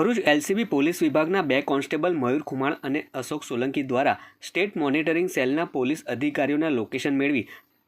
Bharuch LCB police વિભાગના બે constable મયુર ખુમાણ અને અશોક સોલંકી દ્વારા સ્ટેટ મોનિટરિંગ સેલના પોલીસ અધિકારીઓના લોકેશન મેળવી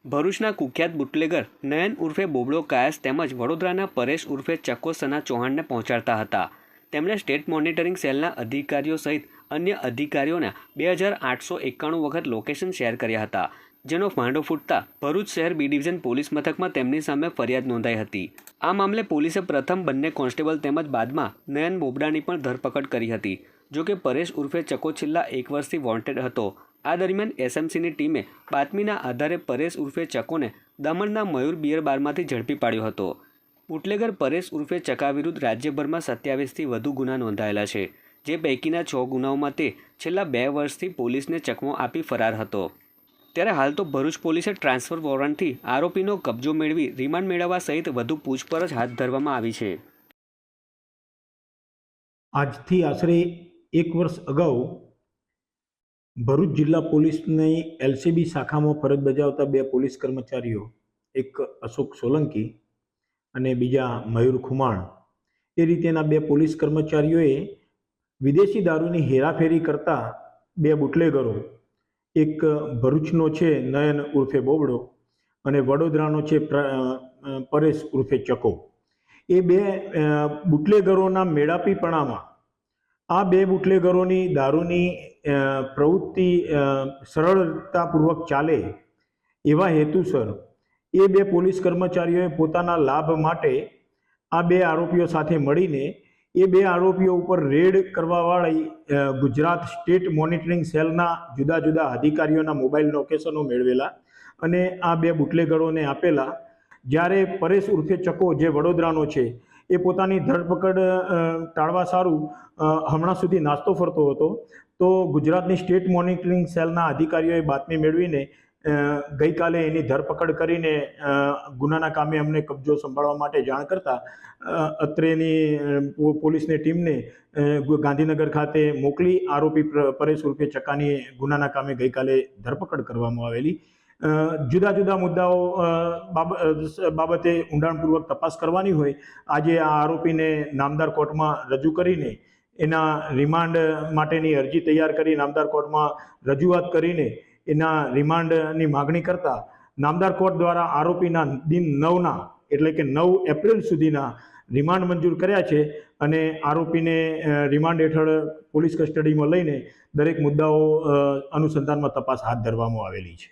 ભરૂચના કુખ્યાત બુટલેગર નયન ઉર્ફે બોબડો કાયસ તેમજ વડોદરાના પરેશ ઉર્ફે ચક્કોસના ચૌહાણને પહોંચાડતા હતા. તેમણે સ્ટેટ મોનિટરિંગ સેલના અધિકારીઓ સહિત અન્ય અધિકારીઓના બે હજાર આઠસો એકાણું વખત લોકેશન શેર કર્યા હતા. જેનો ફાંડો ફૂટતા ભરૂચ શહેર બી ડિવિઝન પોલીસ મથકમાં તેમની સામે ફરિયાદ નોંધાઈ હતી. આ મામલે પોલીસે પ્રથમ બંને કોન્સ્ટેબલ તેમજ બાદમાં નયન બોબડાની પણ ધરપકડ કરી હતી. જો કે પરેશ ઉર્ફે ચકો છેલ્લા એક વર્ષથી વોન્ટેડ હતો. આ દરમિયાન એસએમસીની ટીમે બાતમીના આધારે પરેશ ઉર્ફે ચકોને દમણના મયુર બિયર બારમાંથી ઝડપી પાડ્યો હતો. બુટલેગર પરેશ ઉર્ફે ચકા વિરુદ્ધ રાજ્યભરમાં સત્યાવીસથી વધુ ગુના નોંધાયેલા છે. જે પૈકીના છ ગુનાઓમાં તે છેલ્લા બે વર્ષથી પોલીસને ચકમો આપી ફરાર હતો. ત્યારે હાલ તો ભરૂચ પોલીસે ટ્રાન્સફર વોરંટથી આરોપીનો કબજો મેળવી રિમાન્ડ મેળવવા સહિત વધુ પૂછપરછ હાથ ધરવામાં આવી છે. આજથી આશરે એક વર્ષ અગાઉ ભરૂચ જિલ્લા પોલીસની એલસીબી શાખામાં ફરજ બજાવતા બે પોલીસ કર્મચારીઓ, એક અશોક સોલંકી અને બીજા મયુર ખુમાણ, એ રીતેના બે પોલીસ કર્મચારીઓએ વિદેશી દારૂની હેરાફેરી કરતા બે બુટલેગરો એક ભરૂચનો છે નયન ઉર્ફે બોબડો અને વડોદરાનો છે પરેશ ઉર્ફે ચકો. એ બે બુટલેગરોના મેળાપીપણામાં, આ બે બુટલેગરોની દારૂની પ્રવૃત્તિ સરળતાપૂર્વક ચાલે એવા હેતુસર, એ બે પોલીસ કર્મચારીઓએ પોતાના લાભ માટે આ બે આરોપીઓ સાથે મળીને એ બે આરોપીઓ ઉપર રેડ કરવાવાળી ગુજરાત સ્ટેટ મોનિટરિંગ સેલના જુદા જુદા અધિકારીઓના મોબાઈલ લોકેશનો મેળવેલા અને આ બે બુટલેગરોને આપેલા. જ્યારે પરેશ ઉર્ફે ચકો જે વડોદરાનો છે, એ પોતાની ધરપકડ ટાળવા સારું હમણાં સુધી નાસ્તો ફરતો હતો. તો ગુજરાતની સ્ટેટ મોનિટરિંગ સેલના અધિકારીઓએ બાતમી મેળવીને ગઈકાલે એની ધરપકડ કરીને ગુનાના કામે અમને કબજો સંભાળવા માટે જાણ કરતા અત્રેની પોલીસની ટીમને ગાંધીનગર ખાતે મોકલી આરોપી પ્ર- પરેશ ઉર્ફે ચકાની ગુનાના કામે ગઈકાલે ધરપકડ કરવામાં આવેલી. જુદા જુદા મુદ્દાઓ બાબતે ઊંડાણપૂર્વક તપાસ કરવાની હોય, આજે આ આરોપીને નામદાર કોર્ટમાં રજૂ કરીને, એના રિમાન્ડ માટેની અરજી તૈયાર કરી, નામદાર કોર્ટમાં રજૂઆત કરીને એના રિમાન્ડની માગણી કરતા નામદાર કોર્ટ દ્વારા આરોપીના દિન નવના એટલે કે નવ એપ્રિલ સુધીના રિમાન્ડ મંજૂર કર્યા છે અને આરોપીને રિમાન્ડ હેઠળ પોલીસ કસ્ટડીમાં લઈને દરેક મુદ્દાઓ અનુસંધાનમાં તપાસ હાથ ધરવામાં આવેલી છે.